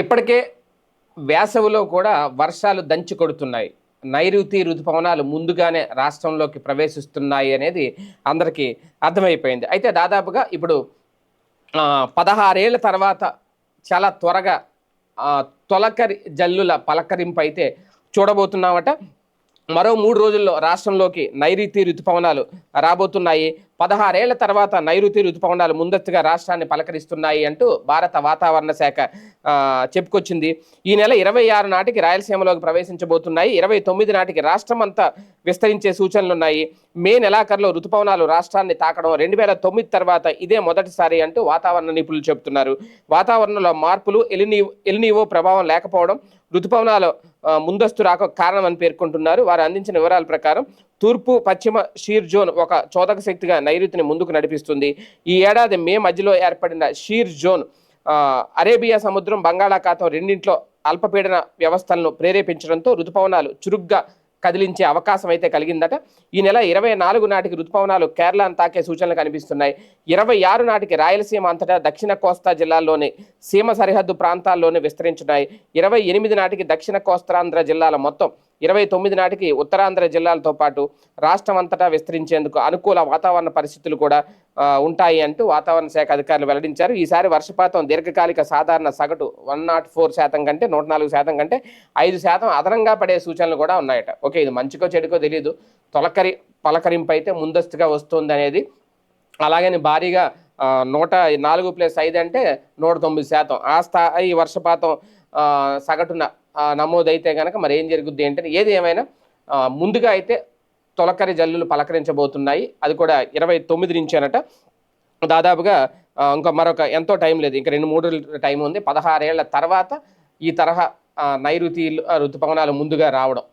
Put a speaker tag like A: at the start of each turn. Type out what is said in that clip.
A: ఇప్పటికే వేసవిలో కూడా వర్షాలు దంచి కొడుతున్నాయి. నైరుతి ఋతుపవనాలు ముందుగానే రాష్ట్రంలోకి ప్రవేశిస్తున్నాయి అనేది అందరికీ అర్థమైపోయింది. అయితే దాదాపుగా ఇప్పుడు పదహారేళ్ళ పదహారేళ్ళ తర్వాత చాలా త్వరగా తొలకరి జల్లుల పలకరింపు అయితే చూడబోతున్నామట. మరో మూడు రోజుల్లో రాష్ట్రంలోకి నైరుతి ఋతుపవనాలు రాబోతున్నాయి. పదహారేళ్ళ తర్వాత నైరుతి రుతుపవనాలు ముందస్తుగా రాష్ట్రాన్ని పలకరిస్తున్నాయి అంటూ భారత వాతావరణ శాఖ చెప్పుకొచ్చింది. ఈ నెల ఇరవై ఆరు నాటికి రాయలసీమలోకి ప్రవేశించబోతున్నాయి. ఇరవై తొమ్మిది నాటికి రాష్ట్రం అంతా విస్తరించే సూచనలు ఉన్నాయి మే నెలాఖరులో రుతుపవనాలు రాష్ట్రాన్ని తాకడం రెండు వేల తొమ్మిది తర్వాత ఇదే మొదటిసారి అంటూ వాతావరణ నిపుణులు చెబుతున్నారు. వాతావరణంలో మార్పులు ఎలినీ ఎలినీవో ప్రభావం లేకపోవడం ఋతుపవనాలు ముందస్తు రాక కారణం అని పేర్కొంటున్నారు. వారు అందించిన వివరాల ప్రకారం తూర్పు పశ్చిమ షీర్ జోన్ ఒక చోదక శక్తిగా నైరుతిని ముందుకు నడిపిస్తుంది. ఈ ఏడాది మే మధ్యలో ఏర్పడిన షీర్ జోన్ అరేబియా సముద్రం బంగాళాఖాతం రెండింట్లో అల్పపీడన వ్యవస్థలను ప్రేరేపించడంతో రుతుపవనాలు చురుగ్గా కదిలించే అవకాశం అయితే కలిగిందట. ఈ నెల ఇరవై నాలుగు నాటికి ఋతుపవనాలు కేరళను తాకే సూచనలు కనిపిస్తున్నాయి. ఇరవై ఆరు నాటికి రాయలసీమ అంతటా దక్షిణ కోస్తా జిల్లాల్లోని సీమ సరిహద్దు ప్రాంతాల్లోనే విస్తరించున్నాయి. ఇరవై ఎనిమిది నాటికి దక్షిణ కోస్తాంధ్ర జిల్లాల మొత్తం ఇరవై తొమ్మిది నాటికి ఉత్తరాంధ్ర జిల్లాలతో పాటు రాష్ట్రం అంతటా విస్తరించేందుకు అనుకూల వాతావరణ పరిస్థితులు కూడా ఉంటాయి అంటూ వాతావరణ శాఖ అధికారులు వెల్లడించారు. ఈసారి వర్షపాతం దీర్ఘకాలిక సాధారణ సగటు వన్ నాట్ ఫోర్ శాతం కంటే నూట నాలుగు శాతం కంటే ఐదు శాతం అదనంగా పడే సూచనలు కూడా ఉన్నాయట. ఓకే ఇది మంచికో చెడుకో తెలియదు తొలకరి పలకరింపు అయితే ముందస్తుగా వస్తుంది అనేది అలాగని భారీగా నూట నాలుగు ప్లస్ ఐదు అంటే నూట తొమ్మిది శాతం. ఆ స్థాయి వర్షపాతం సగటున నమోదైతే కనుక మరి ఏం జరుగుద్ది ఏంటంటే ఏది ఏమైనా ముందుగా అయితే తొలకరి జల్లులు పలకరించబోతున్నాయి. అది కూడా ఇరవై తొమ్మిది నుంచి అనట. దాదాపుగా ఇంకా మరొక ఎంతో టైం లేదు. ఇంకా రెండు మూడు టైం ఉంది. పదహారేళ్ళ తర్వాత ఈ తరహా నైరుతి ఋతుపవనాలు ముందుగా రావడం.